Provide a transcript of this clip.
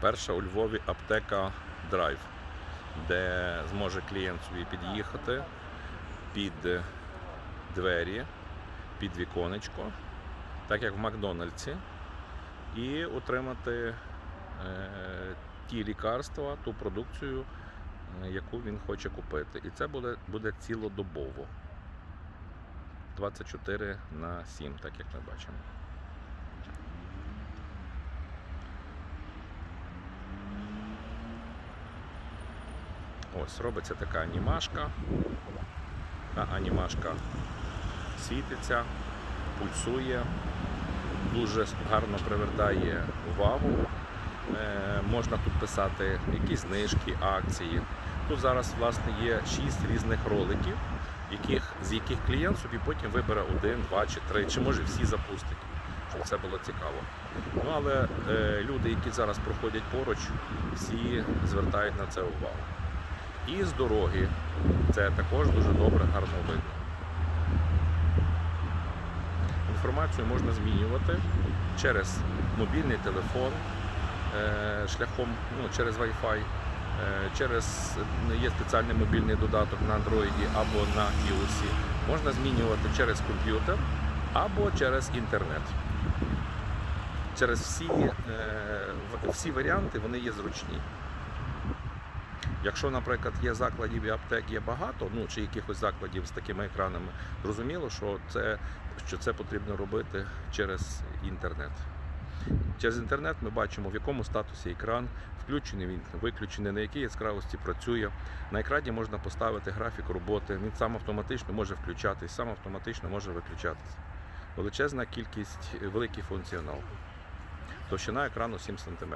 Перша у Львові аптека Драйв, де зможе клієнт собі під'їхати під двері, під віконечко, так як в Макдональдсі, і отримати е, ті лікарства, ту продукцію, е, яку він хоче купити. І це буде, буде цілодобово. 24 на 7, так як ми бачимо. Ось робиться така анімашка. Та анімашка світиться, пульсує, дуже гарно привертає увагу. Е, можна тут писати якісь знижки, акції. Тут зараз власне є 6 різних роликів, яких, з яких клієнт собі потім вибере один, два чи три, чи може всі запустить, щоб це було цікаво. Ну але е, люди, які зараз проходять поруч, всі звертають на це увагу. І з дороги це також дуже добре, гарно видно. Інформацію можна змінювати через мобільний телефон, е, шляхом ну, через Wi-Fi, е, через є спеціальний мобільний додаток на Android або на iOS. Можна змінювати через комп'ютер або через інтернет. Через всі, е, всі варіанти вони є зручні. Якщо, наприклад, є закладів і аптек є багато, ну чи якихось закладів з такими екранами, зрозуміло, що це, що це потрібно робити через інтернет. Через інтернет ми бачимо, в якому статусі екран, включений він, виключений, на якій яскравості працює. На екрані можна поставити графік роботи, він сам автоматично може включатись, сам автоматично може виключатись. Величезна кількість, великий функціонал. Товщина екрану 7 см.